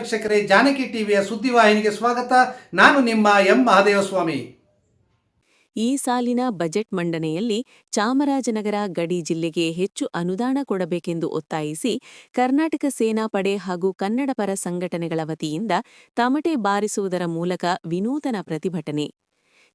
ವೀಕ್ಷಕರೇ, ಜಾನಕಿ ಟಿವಿಯ ಸುದ್ದಿವಾಹಿನಿಗೆ ಸ್ವಾಗತ. ನಾನು ನಿಮ್ಮ ಎಂ. ಮಹಾದೇವಸ್ವಾಮಿ. ಈ ಸಾಲಿನ ಬಜೆಟ್ ಮಂಡನೆಯಲ್ಲಿ ಚಾಮರಾಜನಗರ ಗಡಿ ಜಿಲ್ಲೆಗೆ ಹೆಚ್ಚು ಅನುದಾನ ಕೊಡಬೇಕೆಂದು ಒತ್ತಾಯಿಸಿ ಕರ್ನಾಟಕ ಸೇನಾ ಪಡೆ ಹಾಗೂ ಕನ್ನಡಪರ ಸಂಘಟನೆಗಳ ವತಿಯಿಂದ ತಮಟೆ ಬಾರಿಸುವುದರ ಮೂಲಕ ವಿನೂತನ ಪ್ರತಿಭಟನೆ.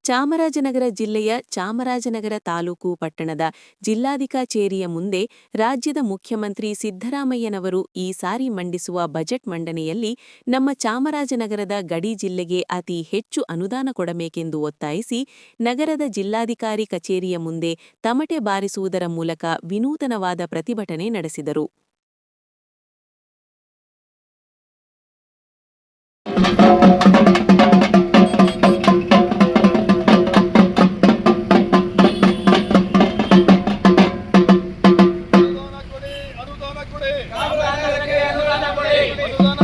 ಚಾಮರಾಜನಗರ ಜಿಲ್ಲೆಯ ಚಾಮರಾಜನಗರ ತಾಲೂಕು ಪಟ್ಟಣದ ಜಿಲ್ಲಾಧಿಕಾಚೇರಿಯ ಮುಂದೆ ರಾಜ್ಯದ ಮುಖ್ಯಮಂತ್ರಿ ಸಿದ್ದರಾಮಯ್ಯನವರು ಈ ಸಾರಿ ಮಂಡಿಸುವ ಬಜೆಟ್ ಮಂಡನೆಯಲ್ಲಿ ನಮ್ಮ ಚಾಮರಾಜನಗರದ ಗಡಿ ಜಿಲ್ಲೆಗೆ ಅತಿ ಹೆಚ್ಚು ಅನುದಾನ ಕೊಡಬೇಕೆಂದು ಒತ್ತಾಯಿಸಿ ನಗರದ ಜಿಲ್ಲಾಧಿಕಾರಿ ಕಚೇರಿಯ ಮುಂದೆ ತಮಟೆ ಬಾರಿಸುವುದರ ಮೂಲಕ ವಿನೂತನವಾದ ಪ್ರತಿಭಟನೆ ನಡೆಸಿದರು. கொடு.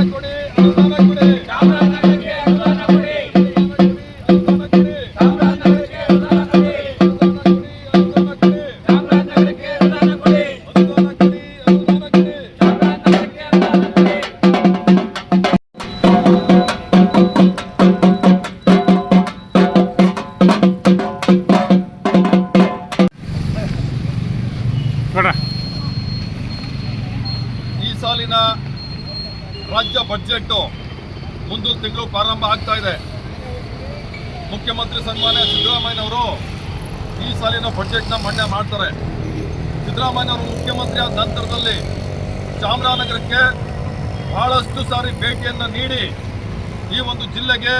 ಸಾಲಿನ ರಾಜ್ಯ ಬಜೆಟ್ ಮುಂದಿನ ತಿಂಗಳು ಪ್ರಾರಂಭ ಆಗ್ತಾ ಇದೆ. ಮುಖ್ಯಮಂತ್ರಿ ಸನ್ಮಾನ್ಯ ಸಿದ್ದರಾಮಯ್ಯನವರು ಈ ಸಾಲಿನ ಬಡ್ಜೆಟ್ನ ಮಂಡ್ಯ ಮಾಡ್ತಾರೆ. ಸಿದ್ದರಾಮಯ್ಯನವರು ಮುಖ್ಯಮಂತ್ರಿ ಆದ ನಂತರದಲ್ಲಿ ಚಾಮರಾಜನಗರಕ್ಕೆ ಬಹಳಷ್ಟು ಸಾರಿ ಭೇಟಿಯನ್ನು ನೀಡಿ ಈ ಒಂದು ಜಿಲ್ಲೆಗೆ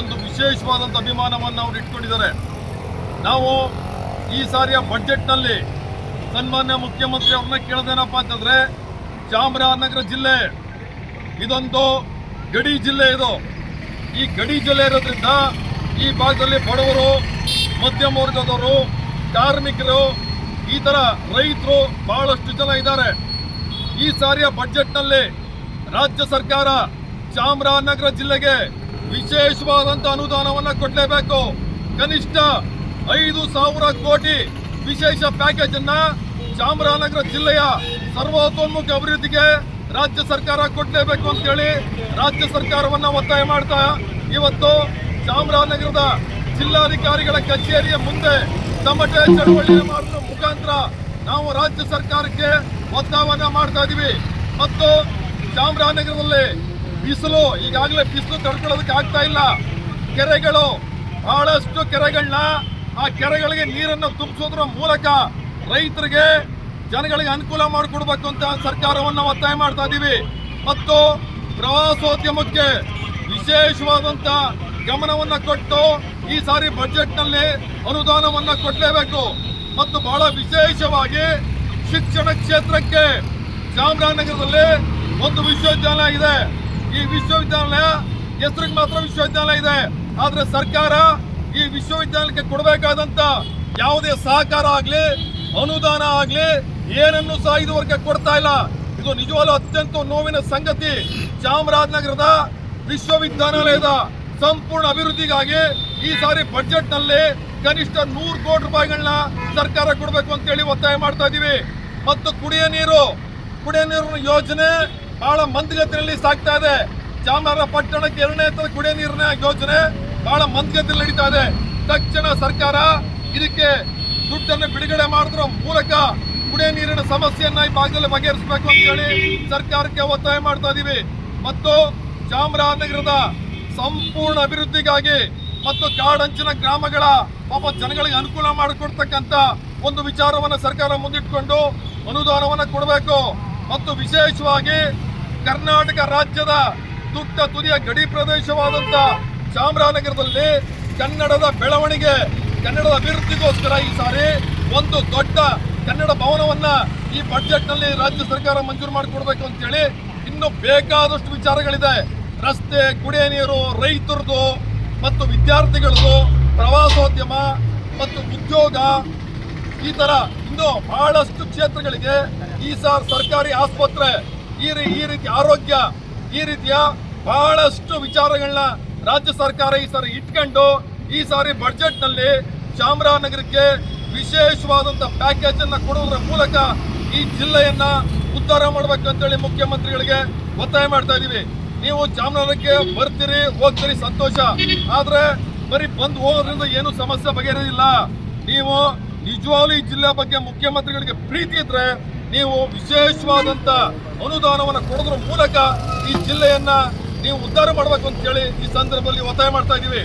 ಒಂದು ವಿಶೇಷವಾದಂಥ ಅಭಿಮಾನವನ್ನು ಅವರು ಇಟ್ಕೊಂಡಿದ್ದಾರೆ. ನಾವು ಈ ಸಾರಿಯ ಬಜೆಟ್ನಲ್ಲಿ ಸನ್ಮಾನ್ಯ ಮುಖ್ಯಮಂತ್ರಿ ಅವ್ರನ್ನ ಕೇಳೋದೇನಪ್ಪ ಅಂತಂದ್ರೆ ಚಾಮರಾಜನಗರ ಜಿಲ್ಲೆ. ಇದೊಂದು ಗಡಿ ಜಿಲ್ಲೆ ಇದು. ಈ ಗಡಿ ಜಿಲ್ಲೆ ಇರೋದ್ರಿಂದ ಈ ಭಾಗದಲ್ಲಿ ಬಡವರು, ಮಧ್ಯಮ ವರ್ಗದವರು, ಕಾರ್ಮಿಕರು, ಈ ಥರ ರೈತರು ಬಹಳಷ್ಟು ಜನ ಇದ್ದಾರೆ. ಈ ಸಾರಿಯ ಬಜೆಟ್ನಲ್ಲಿ ರಾಜ್ಯ ಸರ್ಕಾರ ಚಾಮರಾಜನಗರ ಜಿಲ್ಲೆಗೆ ವಿಶೇಷವಾದಂಥ ಅನುದಾನವನ್ನು ಕೊಡಲೇಬೇಕು. ಕನಿಷ್ಠ ಐದು ಸಾವಿರ ಕೋಟಿ ವಿಶೇಷ ಪ್ಯಾಕೇಜ್ ಅನ್ನ ಚಾಮರಾಜನಗರ ಜಿಲ್ಲೆಯ ಸರ್ವತೋನ್ಮುಖ ಅಭಿವೃದ್ಧಿಗೆ ರಾಜ್ಯ ಸರ್ಕಾರ ಕೊಡಲೇಬೇಕು ಅಂತೇಳಿ ರಾಜ್ಯ ಸರ್ಕಾರವನ್ನ ಒತ್ತಾಯ ಮಾಡ್ತಾ ಇವತ್ತು ಚಾಮರಾಜನಗರದ ಜಿಲ್ಲಾಧಿಕಾರಿಗಳ ಕಚೇರಿಯ ಮುಂದೆ ತಮಟೆ ಚಳವಳಿ ಮಾಡುವ ಮುಖಾಂತರ ನಾವು ರಾಜ್ಯ ಸರ್ಕಾರಕ್ಕೆ ಒತ್ತಾಯವನ್ನ ಮಾಡ್ತಾ ಇದ್ದೀವಿ ಮತ್ತು ಚಾಮರಾಜನಗರದಲ್ಲಿ ಬಿಸಿಲು ಈಗಾಗಲೇ ಬಿಸಿಲು ತಡ್ಕೊಳ್ಳೋದಕ್ಕೆ ಆಗ್ತಾ ಇಲ್ಲ. ಕೆರೆಗಳು, ಬಹಳಷ್ಟು ಕೆರೆಗಳನ್ನ ಆ ಕೆರೆಗಳಿಗೆ ನೀರನ್ನು ತುಂಬಿಸೋದ್ರ ಮೂಲಕ ರೈತರಿಗೆ ಜನಗಳಿಗೆ ಅನುಕೂಲ ಮಾಡಿಕೊಡ್ಬೇಕು ಅಂತ ಸರ್ಕಾರವನ್ನ ಒತ್ತಾಯ ಮಾಡ್ತಾ ಇದ್ದೀವಿ ಮತ್ತು ಪ್ರವಾಸೋದ್ಯಮಕ್ಕೆ ವಿಶೇಷವಾದಂತ ಗಮನವನ್ನ ಕೊಟ್ಟು ಈ ಸಾರಿ ಬಜೆಟ್ನಲ್ಲಿ ಅನುದಾನವನ್ನ ಕೊಡಲೇಬೇಕು. ಮತ್ತು ಬಹಳ ವಿಶೇಷವಾಗಿ ಶಿಕ್ಷಣ ಕ್ಷೇತ್ರಕ್ಕೆ ಚಾಮರಾಜನಗರದಲ್ಲಿ ಒಂದು ವಿಶ್ವವಿದ್ಯಾಲಯ ಇದೆ. ಈ ವಿಶ್ವವಿದ್ಯಾಲಯ ಹೆಸರಿಗೆ ಮಾತ್ರ ವಿಶ್ವವಿದ್ಯಾಲಯ ಇದೆ. ಆದರೆ ಸರ್ಕಾರ ಈ ವಿಶ್ವವಿದ್ಯಾಲಯಕ್ಕೆ ಕೊಡಬೇಕಾದಂತ ಯಾವುದೇ ಸಹಕಾರ ಆಗಲಿ, ಅನುದಾನ ಆಗ್ಲಿ ಏನನ್ನು ಸಹ ಇದುವರೆಗೆ ಕೊಡ್ತಾ ಇಲ್ಲ. ಇದು ನಿಜವಾಗ್ಲೂ ಅತ್ಯಂತ ನೋವಿನ ಸಂಗತಿ. ಚಾಮರಾಜನಗರದ ವಿಶ್ವವಿದ್ಯಾನಿಲಯದ ಸಂಪೂರ್ಣ ಅಭಿವೃದ್ಧಿಗಾಗಿ ಈ ಸಾರಿ ಬಜೆಟ್ನಲ್ಲಿ ಕನಿಷ್ಠ ನೂರು ಕೋಟಿ ರೂಪಾಯಿಗಳನ್ನ ಸರ್ಕಾರ ಕೊಡಬೇಕು ಅಂತೇಳಿ ಒತ್ತಾಯ ಮಾಡ್ತಾ ಇದೀವಿ ಮತ್ತು ಕುಡಿಯ ನೀರು, ಕುಡಿಯ ನೀರಿನ ಯೋಜನೆ ಬಹಳ ಮಂದಗತಿಯಲ್ಲಿ ಸಾಗ್ತಾ ಇದೆ. ಚಾಮರಾಜ ಪಟ್ಟಣಕ್ಕೆ ಎರಡನೇ ಹಂತದ ಕುಡಿಯ ನೀರಿನ ಯೋಜನೆ ಬಹಳ ಮಂದಗತಿಯಲ್ಲಿ ನಡೀತಾ ಇದೆ. ತಕ್ಷಣ ಸರ್ಕಾರ ಇದಕ್ಕೆ ದುಡ್ಡನ್ನು ಬಿಡುಗಡೆ ಮಾಡೋದ್ರ ಮೂಲಕ ಕುಡಿಯ ನೀರಿನ ಸಮಸ್ಯೆಯನ್ನ ಈ ಭಾಗದಲ್ಲಿ ಬಗೆಹರಿಸಬೇಕು ಅಂತ ಹೇಳಿ ಸರ್ಕಾರಕ್ಕೆ ಒತ್ತಾಯ ಮಾಡ್ತಾ ಇದ್ದೀವಿ ಮತ್ತು ಚಾಮರಾಜನಗರದ ಸಂಪೂರ್ಣ ಅಭಿವೃದ್ಧಿಗಾಗಿ ಮತ್ತು ಕಾಡಂಚಿನ ಗ್ರಾಮಗಳ ಪಾಪ ಜನಗಳಿಗೆ ಅನುಕೂಲ ಮಾಡಿಕೊಡ್ತಕ್ಕಂಥ ಒಂದು ವಿಚಾರವನ್ನ ಸರ್ಕಾರ ಮುಂದಿಟ್ಕೊಂಡು ಅನುದಾನವನ್ನ ಕೊಡಬೇಕು. ಮತ್ತು ವಿಶೇಷವಾಗಿ ಕರ್ನಾಟಕ ರಾಜ್ಯದ ತುಟ್ಟ ತುದಿಯ ಗಡಿ ಪ್ರದೇಶವಾದಂತ ಚಾಮರಾಜನಗರದಲ್ಲಿ ಕನ್ನಡದ ಬೆಳವಣಿಗೆ, ಕನ್ನಡದ ಅಭಿವೃದ್ಧಿಗೋಸ್ಕರ ಈ ಸಾರಿ ಒಂದು ದೊಡ್ಡ ಕನ್ನಡ ಭವನವನ್ನ ಈ ಬಜೆಟ್ನಲ್ಲಿ ರಾಜ್ಯ ಸರ್ಕಾರ ಮಂಜೂರು ಮಾಡಿಕೊಡ್ಬೇಕು ಅಂತೇಳಿ ಇನ್ನು ಬೇಕಾದಷ್ಟು ವಿಚಾರಗಳಿದೆ. ರಸ್ತೆ, ಕುಡಿಯ ನೀರು ರೈತರದು ಮತ್ತು ವಿದ್ಯಾರ್ಥಿಗಳದು ಪ್ರವಾಸೋದ್ಯಮ ಮತ್ತು ಉದ್ಯೋಗ ಈ ತರ ಇನ್ನು ಬಹಳಷ್ಟು ಕ್ಷೇತ್ರಗಳಿಗೆ ಈ ಸಾರ್ ಸರ್ಕಾರಿ ಆಸ್ಪತ್ರೆ, ಈ ರೀ- ಈ ರೀತಿ ಆರೋಗ್ಯ, ಈ ರೀತಿಯ ಬಹಳಷ್ಟು ವಿಚಾರಗಳನ್ನ ರಾಜ್ಯ ಸರ್ಕಾರ ಈ ಸಾರಿ ಇಟ್ಕೊಂಡು ಈ ಸಾರಿ ಬಜೆಟ್ನಲ್ಲಿ ಚಾಮರಾಜನಗರಕ್ಕೆ ವಿಶೇಷವಾದಂತ ಪ್ಯಾಕೇಜ್ ಅನ್ನ ಕೊಡುವುದರ ಮೂಲಕ ಈ ಜಿಲ್ಲೆಯನ್ನ ಉದ್ಧಾರ ಮಾಡ್ಬೇಕಂತೇಳಿ ಮುಖ್ಯಮಂತ್ರಿಗಳಿಗೆ ಒತ್ತಾಯ ಮಾಡ್ತಾ ಇದೀವಿ. ನೀವು ಜಾಮನಗರಕ್ಕೆ ಬರ್ತೀರಿ, ಹೋಗ್ತೀರಿ ಸಂತೋಷ. ಆದ್ರೆ ಬರೀ ಬಂದು ಹೋಗೋದ್ರಿಂದ ಏನು ಸಮಸ್ಯೆ ಬಗೆಹರಿದಿಲ್ಲ. ನೀವು ನಿಜವಾಗ್ಲೂ ಈ ಜಿಲ್ಲೆ ಬಗ್ಗೆ ಮುಖ್ಯಮಂತ್ರಿಗಳಿಗೆ ಪ್ರೀತಿ ಇದ್ರೆ ನೀವು ವಿಶೇಷವಾದಂತ ಅನುದಾನವನ್ನು ಕೊಡೋದ್ರ ಮೂಲಕ ಈ ಜಿಲ್ಲೆಯನ್ನ ನೀವು ಉದ್ಧಾರ ಮಾಡಬೇಕು ಅಂತ ಹೇಳಿ ಈ ಸಂದರ್ಭದಲ್ಲಿ ಒತ್ತಾಯ ಮಾಡ್ತಾ ಇದ್ದೀವಿ